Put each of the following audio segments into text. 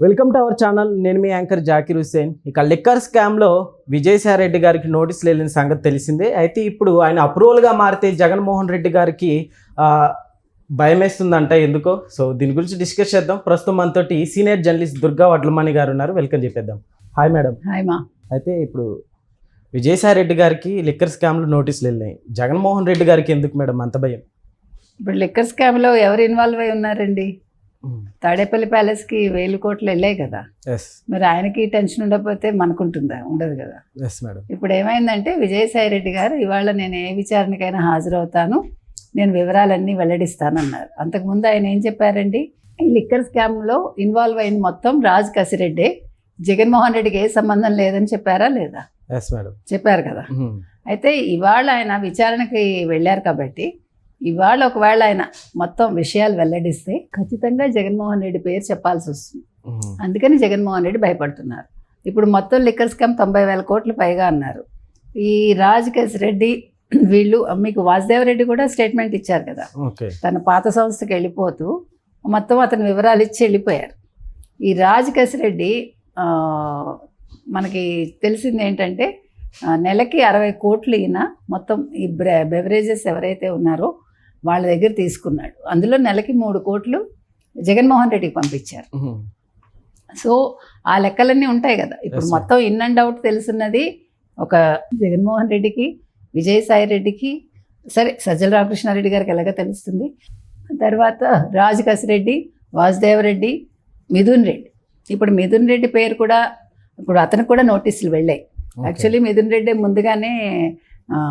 Welcome to our channel నేను మీ anchor Zakir Hussain ఇక liquor స్కామ్లో విజయసాయి రెడ్డి గారికి నోటీసులు వెళ్ళిన సంగతి తెలిసిందే. అయితే ఇప్పుడు ఆయన అప్రూవల్గా మారితే జగన్మోహన్ రెడ్డి గారికి ఆ, భయం వేస్తుందంట ఎందుకో? సో దీని గురించి డిస్కస్ చేద్దాం. ప్రస్తుతం మనతోటి సీనియర్ జర్నలిస్ట్ దుర్గా వడ్లమణి గారు ఉన్నారు. వెల్కమ్ చెప్పేద్దాం. హాయ్ మేడం హాయ్ మా అయితే ఇప్పుడు విజయసాయి రెడ్డి గారికి లిక్కర్ స్కామ్లో నోటీసులు వెళ్ళినాయి జగన్మోహన్ రెడ్డి గారికి ఎందుకు మేడం అంత భయం. ఇప్పుడు లిక్కర్ స్కామ్లో ఎవరు ఇన్వాల్వ్ అయి ఉన్నారండి? తాడేపల్లి ప్యాలెస్కి వేలు కోట్లు వెళ్ళాయి కదా. మరి ఆయనకి టెన్షన్ ఉండకపోతే మనకుంటుందా? ఉండదు కదా. ఇప్పుడు ఏమైందంటే విజయసాయి రెడ్డి గారు ఇవాళ నేను ఏ విచారణకైనా హాజరవుతాను నేను వివరాలన్నీ వెల్లడిస్తానన్నారు. అంతకుముందు ఆయన ఏం చెప్పారండి? ఈ లిక్కర్ స్కామ్లో ఇన్వాల్వ్ అయిన మొత్తం రాజ్ కసిరెడ్డి జగన్మోహన్ రెడ్డికి ఏ సంబంధం లేదని చెప్పారా లేదా? చెప్పారు కదా. అయితే ఇవాళ ఆయన విచారణకి వెళ్ళారు కాబట్టి ఇవాళ ఒకవేళ ఆయన మొత్తం విషయాలు వెల్లడిస్తే ఖచ్చితంగా జగన్మోహన్ రెడ్డి పేరు చెప్పాల్సి వస్తుంది. అందుకని జగన్మోహన్ రెడ్డి భయపడుతున్నారు. ఇప్పుడు మొత్తం లిక్కర్ స్కామ్ తొంభై వేల కోట్లు పైగా అన్నారు. ఈ రాజ్ కేశ్ రెడ్డి వీళ్ళు మీకు వాసుదేవ్ రెడ్డి కూడా స్టేట్మెంట్ ఇచ్చారు కదా. తన పాత సంస్థకి వెళ్ళిపోతూ మొత్తం అతని వివరాలు ఇచ్చి వెళ్ళిపోయారు. ఈ రాజ్ రెడ్డి మనకి తెలిసింది ఏంటంటే నెలకి అరవై కోట్లు ఈయన మొత్తం ఈ బ్రె- బెవరేజెస్ ఎవరైతే ఉన్నారో వాళ్ళ దగ్గర తీసుకున్నాడు. అందులో నెలకి మూడు కోట్లు జగన్మోహన్ రెడ్డికి పంపించారు. సో ఆ లెక్కలన్నీ ఉంటాయి కదా. ఇప్పుడు. మొత్తం ఇన్ అండ్ అవుట్ తెలుసున్నది ఒక జగన్మోహన్ రెడ్డికి విజయసాయి రెడ్డికి సరే సజ్జల రామకృష్ణారెడ్డి గారికి ఎలాగ తెలుస్తుంది. తర్వాత రాజ్ కసిరెడ్డి వాసుదేవరెడ్డి మిథున్ రెడ్డి. ఇప్పుడు మిథున్ రెడ్డి పేరు కూడా ఇప్పుడు అతనికి కూడా నోటీసులు వెళ్ళాయి. యాక్చువల్లీ మిథున్ రెడ్డి ముందుగానే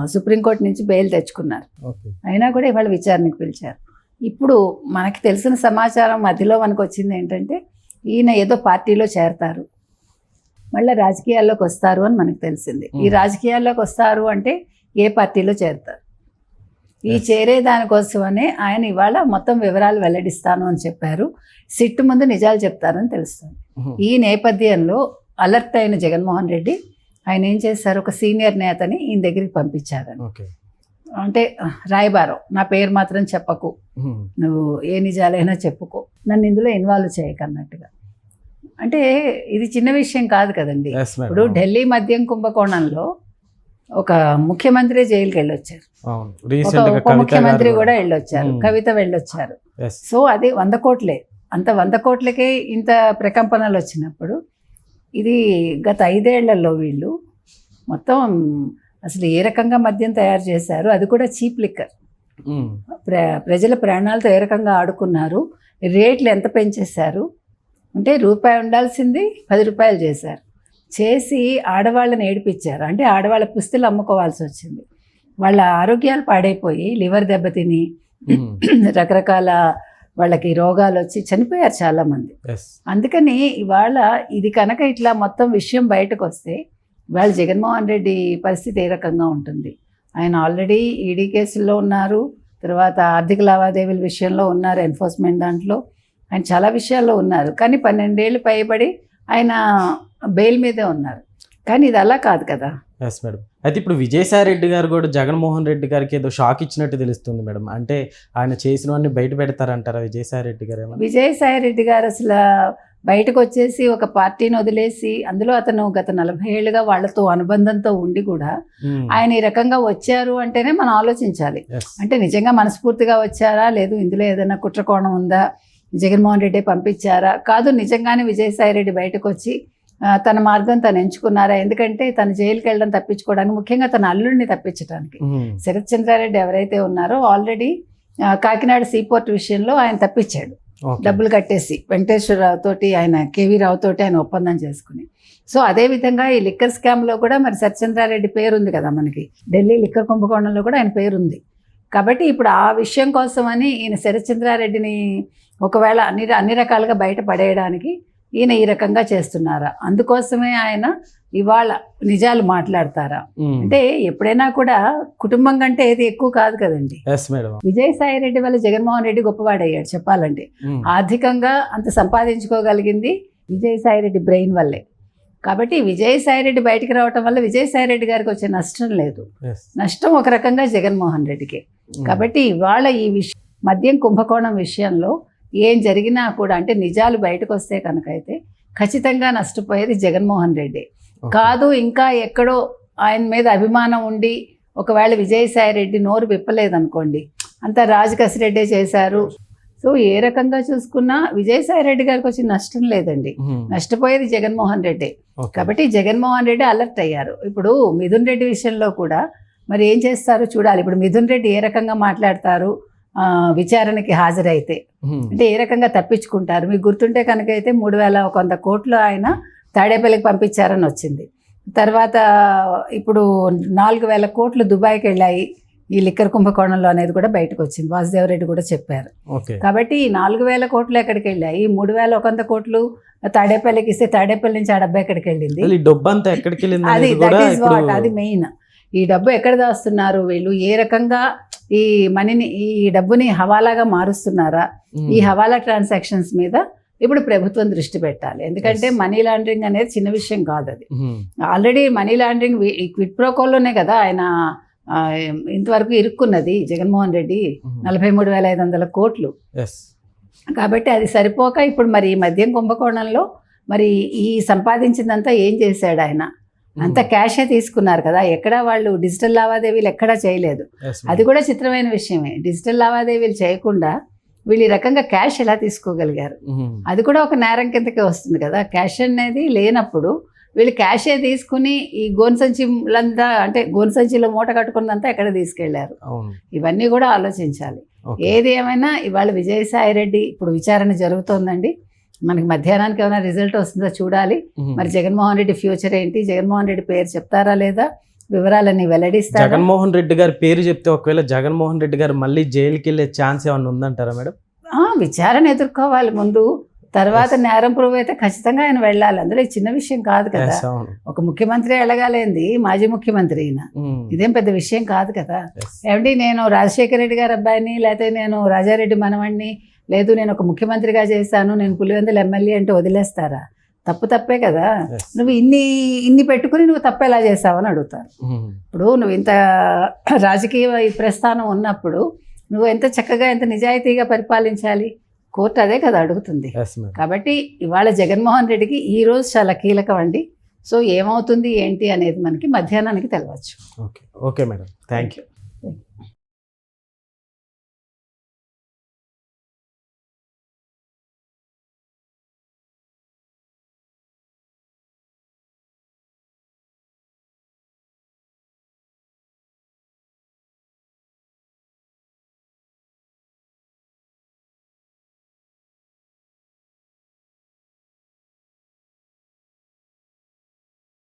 సుప్రీంకోర్టు నుంచి బెయిల్ తెచ్చుకున్నారు. అయినా కూడా ఇవాళ విచారణకు పిలిచారు. ఇప్పుడు మనకి తెలిసిన సమాచారం మధ్యలో మనకు వచ్చింది ఏంటంటే ఈయన ఏదో పార్టీలో చేరతారు. మళ్ళీ రాజకీయాల్లోకి వస్తారు అని మనకు తెలిసింది. ఈ. రాజకీయాల్లోకి వస్తారు అంటే ఏ పార్టీలో చేరతారు? ఈ. చేరే దానికోసమనే ఆయన ఇవాళ మొత్తం వివరాలు వెల్లడిస్తాను అని చెప్పారు. సిట్టు ముందు నిజాలు చెప్తారని తెలుస్తుంది. ఈ నేపథ్యంలో అలర్ట్ అయిన జగన్మోహన్ రెడ్డి ఆయన ఏం చేశారు? ఒక సీనియర్ నేతని ఈయన దగ్గరికి పంపించారని అంటే రాయబారం నా పేరు మాత్రం చెప్పకు. నువ్వు ఏ నిజాలైనా చెప్పుకో. నన్ను ఇందులో ఇన్వాల్వ్ చేయకన్నట్టుగా అంటే ఇది చిన్న విషయం కాదు కదండి. ఇప్పుడు ఢిల్లీ మద్యం కుంభకోణంలో ఒక ముఖ్యమంత్రి జైలుకి వెళ్ళొచ్చారు. ఉప ముఖ్యమంత్రి కూడా వెళ్ళొచ్చారు. కవిత వెళ్ళొచ్చారు. సో అది వంద కోట్లే. అంత వంద కోట్లకే ఇంత ప్రకంపనలు వచ్చినప్పుడు ఇది గత ఐదేళ్ళలో వీళ్ళు మొత్తం అసలు ఏ రకంగా మద్యం తయారు చేశారు అది కూడా చీప్ లిక్కర్. ప్ర ప్రజల ప్రాణాలతో ఏ రకంగా ఆడుకున్నారు రేట్లు ఎంత పెంచేశారు అంటే రూపాయి ఉండాల్సింది పది రూపాయలు చేశారు. చేసి ఆడవాళ్ళని ఏడిపించారు అంటే ఆడవాళ్ళ పుస్తులు అమ్ముకోవాల్సి వచ్చింది. వాళ్ళ ఆరోగ్యాలు పాడైపోయి లివర్ దెబ్బతిని రకరకాల వాళ్ళకి రోగాలు వచ్చి చనిపోయారు చాలామంది అందుకని ఇవాళ ఇది కనుక ఇట్లా మొత్తం విషయం బయటకు వస్తే ఇవాళ జగన్మోహన్ రెడ్డి పరిస్థితి ఏ రకంగా ఉంటుంది? ఆయన ఆల్రెడీ ఈడీ కేసుల్లో ఉన్నారు తర్వాత ఆర్థిక లావాదేవీల విషయంలో ఉన్నారు ఎన్ఫోర్స్మెంట్ దాంట్లో. ఆయన చాలా విషయాల్లో ఉన్నారు కానీ పన్నెండేళ్ళు పైబడి ఆయన బెయిల్ మీదే ఉన్నారు. కానీ ఇది అలా కాదు కదా. ఎస్ మేడం అయితే ఇప్పుడు విజయసాయి రెడ్డి గారు కూడా జగన్మోహన్ రెడ్డి గారికి ఏదో షాక్ ఇచ్చినట్టు తెలుస్తుంది మేడం అంటే ఆయన చేసినవన్నీ బయట పెడతారంటారా విజయసాయి రెడ్డి గారు ఏమన్నా? విజయసాయి రెడ్డి గారు అసలు బయటకు వచ్చేసి ఒక పార్టీని వదిలేసి అందులో అతను గత నలభై ఏళ్ళుగా వాళ్ళతో అనుబంధంతో ఉండి కూడా మ్మ్. ఆయన ఈ రకంగా వచ్చారు అంటేనే మనం ఆలోచించాలి. అంటే నిజంగా మనస్ఫూర్తిగా వచ్చారా? లేదు ఇందులో ఏదైనా కుట్రకోణం ఉందా? జగన్మోహన్ రెడ్డి పంపించారా? కాదు నిజంగానే విజయసాయి రెడ్డి బయటకు వచ్చి తన మార్గం తను ఎంచుకున్నారా? ఎందుకంటే తను జైలుకి వెళ్ళడం తప్పించుకోవడానికి ముఖ్యంగా తన అల్లుడిని తప్పించడానికి. శరత్ చంద్రారెడ్డి ఎవరైతే ఉన్నారో ఆల్రెడీ కాకినాడ సీపోర్ట్ విషయంలో ఆయన తప్పించాడు. డబ్బులు కట్టేసి వెంకటేశ్వరరావు తోటి ఆయన కేవీ రావు తోటి ఆయన ఒప్పందం చేసుకుని. సో అదే విధంగా ఈ లిక్కర్ స్కామ్లో కూడా మరి సత్యచంద్రారెడ్డి పేరు ఉంది కదా మనకి. ఢిల్లీ లిక్కర్ కుంభకోణంలో కూడా ఆయన పేరు ఉంది కాబట్టి ఇప్పుడు ఆ విషయం కోసమని ఈయన శరత్చంద్రారెడ్డిని ఒకవేళ అన్ని అన్ని రకాలుగా బయట పడేయడానికి ఈయన ఈ రకంగా చేస్తున్నారా? అందుకోసమే ఆయన ఇవాళ నిజాలు మాట్లాడతారా. అంటే ఎప్పుడైనా కూడా కుటుంబం కంటే ఏది ఎక్కువ కాదు కదండి. విజయసాయి రెడ్డి వల్ల జగన్మోహన్ రెడ్డి గొప్పవాడయ్యాడు చెప్పాలంటే. ఆర్థికంగా అంత సంపాదించుకోగలిగింది విజయసాయి రెడ్డి బ్రెయిన్ వల్లే. కాబట్టి విజయసాయి రెడ్డి బయటికి రావటం వల్ల విజయసాయి రెడ్డి గారికి వచ్చే నష్టం లేదు. నష్టం ఒక రకంగా జగన్మోహన్ రెడ్డికి. కాబట్టి ఇవాళ ఈ విషయం మద్యం కుంభకోణం విషయంలో ఏం జరిగినా కూడా అంటే నిజాలు బయటకు వస్తే కనుక అయితే ఖచ్చితంగా నష్టపోయేది జగన్మోహన్ రెడ్డి. కాదు ఇంకా ఎక్కడో ఆయన మీద అభిమానం ఉండి ఒకవేళ విజయసాయి రెడ్డి నోరు విప్పలేదనుకోండి అంతా రాజకసిరెడ్డే చేశారు. సో ఏ రకంగా చూసుకున్నా విజయసాయి రెడ్డి గారికి వచ్చి నష్టం లేదండి. నష్టపోయేది జగన్మోహన్ రెడ్డి. కాబట్టి జగన్మోహన్ రెడ్డి అలర్ట్ అయ్యారు. ఇప్పుడు మిథున్ రెడ్డి విషయంలో కూడా మరి ఏం చేస్తారో చూడాలి. ఇప్పుడు మిథున్ రెడ్డి ఏ రకంగా మాట్లాడతారు? విచారణకి హాజరైతే. అంటే ఏ రకంగా తప్పించుకుంటారు? మీకు గుర్తుంటే కనుక అయితే మూడు వేల ఒక వంద కోట్లు ఆయన తాడేపల్లికి పంపించారని వచ్చింది. తర్వాత ఇప్పుడు నాలుగు వేల కోట్లు దుబాయ్కి వెళ్ళాయి ఈ లిక్కర్ కుంభకోణంలో అనేది కూడా బయటకు వచ్చింది. వాసుదేవరెడ్డి కూడా చెప్పారు. ఓకే. కాబట్టి ఈ నాలుగు వేల కోట్లు ఎక్కడికి వెళ్ళాయి? ఈ మూడు వేల ఒక వంద కోట్లు తాడేపల్లికి ఇస్తే తాడేపల్లి నుంచి ఆ డబ్బు ఎక్కడికి వెళ్ళింది? అది అది మెయిన్ ఈ డబ్బు ఎక్కడ దాస్తున్నారు వీళ్ళు? ఏ రకంగా ఈ మనీని ఈ డబ్బుని హవాలాగా మారుస్తున్నారా? ఈ హవాలా ట్రాన్సాక్షన్స్ మీద ఇప్పుడు ప్రభుత్వం దృష్టి పెట్టాలి. ఎందుకంటే. మనీ లాండరింగ్ అనేది చిన్న విషయం కాదు అది. ఆల్రెడీ మనీ లాండరింగ్ క్విట్ ప్రోకోల్లోనే కదా ఆయన ఇంతవరకు ఇరుక్కున్నది జగన్మోహన్ రెడ్డి నలభై మూడు వేల ఐదు వందల కోట్లు. కాబట్టి అది సరిపోక ఇప్పుడు మరి ఈ మద్యం కుంభకోణంలో మరి ఈ సంపాదించిందంతా ఏం చేశాడు ఆయన? అంత క్యాషే తీసుకున్నారు కదా. ఎక్కడ వాళ్ళు డిజిటల్ లావాదేవీలు ఎక్కడా చేయలేదు. అది కూడా చిత్రమైన విషయమే. డిజిటల్ లావాదేవీలు చేయకుండా వీళ్ళు ఈ రకంగా క్యాష్ ఎలా తీసుకోగలిగారు? అది కూడా ఒక నేరం కిందకే వస్తుంది కదా. క్యాష్ అనేది లేనప్పుడు వీళ్ళు క్యాషే తీసుకుని ఈ గోన్ సంచిలంతా అంటే గోన్ సంచిలో మూట కట్టుకున్నంతా ఎక్కడ తీసుకెళ్ళారు? ఇవన్నీ కూడా ఆలోచించాలి. ఏది ఏమైనా ఇవాళ విజయసాయి రెడ్డి ఇప్పుడు విచారణ జరుగుతోందండి. మనకి మధ్యాహ్నానికి ఏమైనా రిజల్ట్ వస్తుందో చూడాలి. మరి జగన్మోహన్ రెడ్డి ఫ్యూచర్ ఏంటి? జగన్మోహన్ రెడ్డి పేరు చెప్తారా లేదా? వివరాలన్నీ వెల్లడిస్తారా? జగన్మోహన్ రెడ్డి గారి పేరు చెప్తే ఒకవేళ జగన్మోహన్ రెడ్డి గారు మళ్ళీ జైలుకి వెళ్ళే ఛాన్స్ ఏమన్నా ఉందంటారా మేడం? ఆ, విచారణ ఎదుర్కోవాలి ముందు. తర్వాత నేరం ప్రూవ్ అయితే ఖచ్చితంగా ఆయన వెళ్ళాలి. అందులో చిన్న విషయం కాదు కదా. ఒక ముఖ్యమంత్రి వెళ్ళగాలేంది మాజీ ముఖ్యమంత్రి ఉమ్, ఇదేం పెద్ద విషయం కాదు కదా. ఏమంటే నేను రాజశేఖర రెడ్డి గారి అబ్బాయిని లేకపోతే నేను రాజారెడ్డి మనవణ్ణి లేదు నేను ఒక ముఖ్యమంత్రిగా చేశాను నేను పులివెందుల ఎమ్మెల్యే అంటే వదిలేస్తారా? తప్పు తప్పే కదా. నువ్వు ఇన్ని ఇన్ని పెట్టుకుని నువ్వు తప్పు ఎలా చేసావని అడుగుతారు. ఉమ్, ఇప్పుడు నువ్వు ఇంత రాజకీయ ప్రస్థానం ఉన్నప్పుడు నువ్వు ఎంత చక్కగా ఎంత నిజాయితీగా పరిపాలించాలి? కోర్టు అదే కదా అడుగుతుంది. కాబట్టి ఇవాళ జగన్మోహన్ రెడ్డికి ఈ రోజు చాలా కీలకం అండి. సో ఏమవుతుంది ఏంటి అనేది మనకి మధ్యాహ్నానికి తెలవచ్చు. Okay okay madam thank you